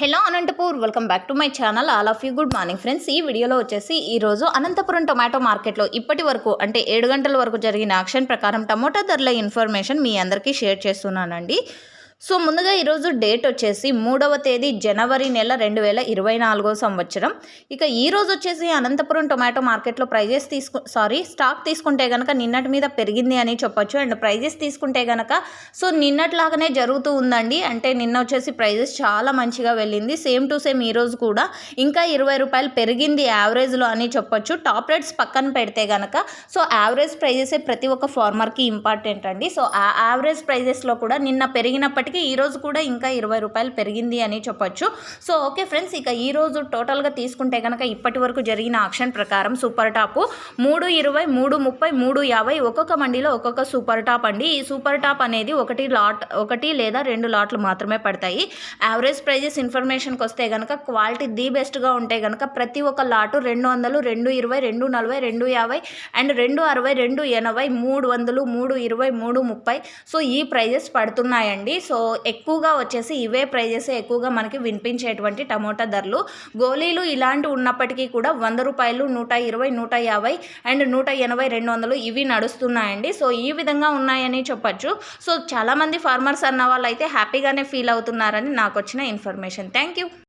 Hello Anantapur welcome back to my channel. All of you good morning friends. ఈ వీడియోలో వచ్చేసి ఈరోజు Anantapuram tomato మార్కెట్లో ఇప్పటి వరకు అంటే ఏడు గంటల వరకు జరిగిన యాక్షన్ ప్రకారం టమోటా ధరల ఇన్ఫర్మేషన్ మీ అందరికీ షేర్ చేస్తున్నానండి. సో ముందుగా ఈరోజు డేట్ వచ్చేసి మూడవ తేదీ జనవరి నెల రెండు వేల ఇరవై నాలుగో సంవత్సరం. ఇక ఈరోజు వచ్చేసి అనంతపురం టొమాటో మార్కెట్లో ప్రైజెస్ తీసుకు సారీ స్టాక్ తీసుకుంటే కనుక నిన్నటి మీద పెరిగింది అని చెప్పొచ్చు. అండ్ ప్రైజెస్ తీసుకుంటే కనుక సో నిన్నట్లాగానే జరుగుతూ ఉందండి. అంటే నిన్న వచ్చేసి ప్రైజెస్ చాలా మంచిగా వెళ్ళింది. సేమ్ టు సేమ్ ఈరోజు కూడా ఇంకా ఇరవై రూపాయలు పెరిగింది యావరేజ్లో అని చెప్పొచ్చు. టాప్ రేట్స్ పక్కన పెడితే కనుక సో యావరేజ్ ప్రైజెసే ప్రతి ఒక్క ఫార్మర్కి ఇంపార్టెంట్ అండి. సో ఆ యావరేజ్ ప్రైజెస్లో కూడా నిన్న పెరిగినప్పటి ఈ ఈరోజు కూడా ఇంకా ఇరవై రూపాయలు పెరిగింది అని చెప్పొచ్చు. సో ఓకే ఫ్రెండ్స్ ఇక ఈరోజు టోటల్గా తీసుకుంటే కనుక ఇప్పటి వరకు జరిగిన ఆక్షన్ ప్రకారం సూపర్ టాప్ మూడు ఇరవై మూడు ముప్పై మూడు యాభై ఒక్కొక్క మండీలో ఒక్కొక్క సూపర్ టాప్ అండి. ఈ సూపర్ టాప్ అనేది ఒకటి లాట్ ఒకటి లేదా రెండు లాట్లు మాత్రమే పడతాయి. యావరేజ్ ప్రైజెస్ ఇన్ఫర్మేషన్కి వస్తే కనుక క్వాలిటీ ది బెస్ట్గా ఉంటే కనుక ప్రతి ఒక్క లాటు రెండు వందలు రెండు ఇరవై రెండు నలభై రెండు యాభై అండ్ రెండు అరవై రెండు ఎనభై మూడు వందలు మూడు ఇరవై మూడు ముప్పై. సో ఈ ప్రైజెస్ పడుతున్నాయండి. సో ఎక్కువగా వచ్చేసి ఇవే ప్రైజెస్ ఎక్కువగా మనకి వినిపించేటువంటి టమోటా ధరలు. గోళీలు ఇలాంటి ఉన్నప్పటికీ కూడా వంద రూపాయలు నూట ఇరవై నూట యాభై అండ్ నూట ఎనభై రెండు వందలు ఇవి నడుస్తున్నాయండి. సో ఈ విధంగా ఉన్నాయని చెప్పచ్చు. సో చాలామంది ఫార్మర్స్ అన్న వాళ్ళు అయితే హ్యాపీగానే ఫీల్ అవుతున్నారని నాకు వచ్చిన ఇన్ఫర్మేషన్. Thank you.